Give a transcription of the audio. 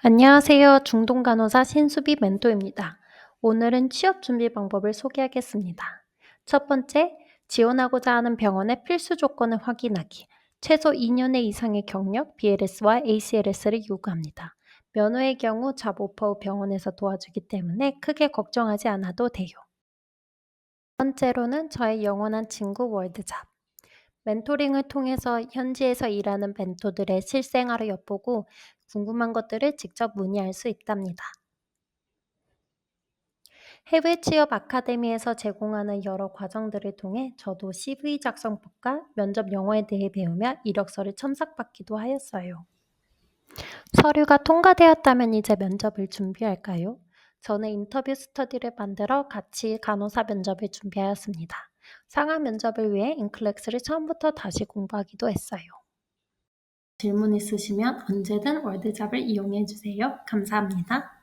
안녕하세요. 중동 간호사 신수비 멘토입니다. 오늘은 취업 준비 방법을 소개하겠습니다. 첫 번째, 지원하고자 하는 병원의 필수 조건을 확인하기. 최소 2년의 이상의 경력, BLS와 ACLS를 요구합니다. 면허의 경우 잡 오퍼 후 병원에서 도와주기 때문에 크게 걱정하지 않아도 돼요. 두 번째로는 저의 영원한 친구 월드잡. 멘토링을 통해서 현지에서 일하는 멘토들의 실생활을 엿보고 궁금한 것들을 직접 문의할 수 있답니다. 해외 취업 아카데미에서 제공하는 여러 과정들을 통해 저도 CV 작성법과 면접 영어에 대해 배우며 이력서를 첨삭받기도 하였어요. 서류가 통과되었다면 이제 면접을 준비할까요? 저는 인터뷰 스터디를 만들어 같이 간호사 면접을 준비하였습니다. 상하 면접을 위해 인클렉스를 처음부터 다시 공부하기도 했어요. 질문 있으시면 언제든 월드잡을 이용해 주세요. 감사합니다.